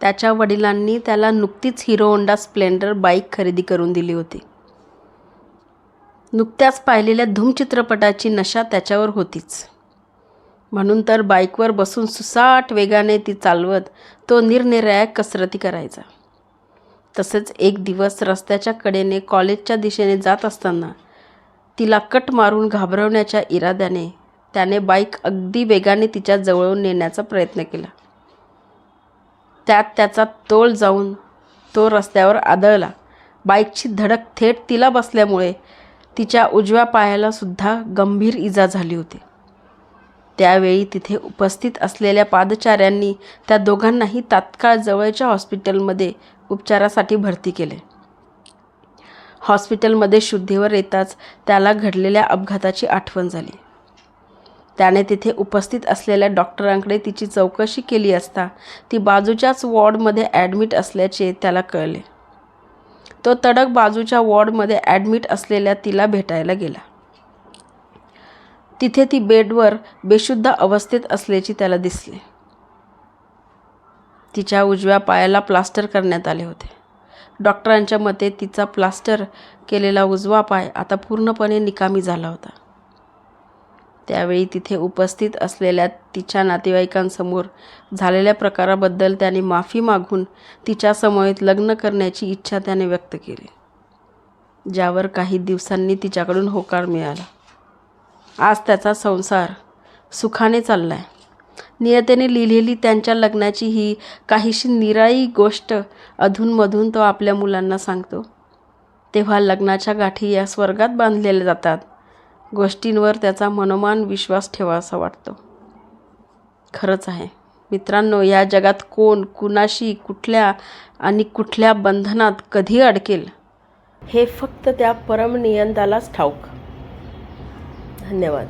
त्याच्या वडिलांनी त्याला नुकतीच हिरो होंडा स्प्लेंडर बाईक खरेदी करून दिली होती. नुकत्याच पाहिलेल्या धूम चित्रपटाची नशा त्याच्यावर होतीच. म्हणून तर बाईकवर बसून सुसाट वेगाने ती चालवत तो निरनिराळ्या कसरती करायचा. तसेच एक दिवस रस्त्याच्या कडेने कॉलेजच्या दिशेने जात असताना तिला कट मारून घाबरवण्याच्या इराद्याने त्याने बाईक अगदी वेगाने तिच्या जवळून नेण्याचा प्रयत्न केला. त्यात त्याचा तोल जाऊन तो रस्त्यावर आदळला. बाईकची धडक थेट तिला बसल्यामुळे तिच्या उजव्या पायाला सुद्धा गंभीर इजा झाली होती. त्यावेळी तिथे उपस्थित असलेल्या पादचाऱ्यांनी त्या दोघांनाही तात्काळ जवळच्या हॉस्पिटलमध्ये उपचारासाठी भरती केले. हॉस्पिटलमध्ये शुद्धीवर येताच त्याला घडलेल्या अपघाताची आठवण झाली. त्याने तिथे उपस्थित असलेल्या डॉक्टरांकडे तिची चौकशी केली असता ती बाजूच्याच वॉर्डमध्ये ॲडमिट असल्याचे त्याला कळले. तो तडक बाजूच्या वॉर्डमध्ये ॲडमिट असलेल्या तिला भेटायला गेला. तिथे ती बेडवर बेशुद्ध अवस्थेत असल्याची त्याला दिसले. तिच्या उजव्या पायाला प्लास्टर करण्यात आले होते. डॉक्टरांच्या मते तिचा प्लास्टर केलेला उजवा पाय आता पूर्णपणे निकामी झाला होता. त्यावेळी तिथे उपस्थित असलेल्या तिच्या नातेवाईकांसमोर झालेल्या प्रकाराबद्दल त्याने माफी मागून तिच्या समवेत लग्न करण्याची इच्छा त्याने व्यक्त केली ज्यावर काही दिवसांनी तिच्याकडून होकार मिळाला. आज त्याचा संसार सुखाने चालला आहे नियतेने लिहिलेली त्यांच्या लग्नाची ही काहीशी निराळी गोष्ट अधूनमधून तो आपल्या मुलांना सांगतो. तेव्हा लग्नाच्या गाठी या स्वर्गात बांधलेल्या जातात. गोष्टींवर त्याचा मनोमान विश्वास ठेवासा वाटतो. खरंच आहे. मित्रांनो या जगात कोण कुणाशी कुठल्या आणि कुठल्या बंधनात कधी अडकेल? हे फक्त त्या परमनियंतालाच ठाऊक. धन्यवाद.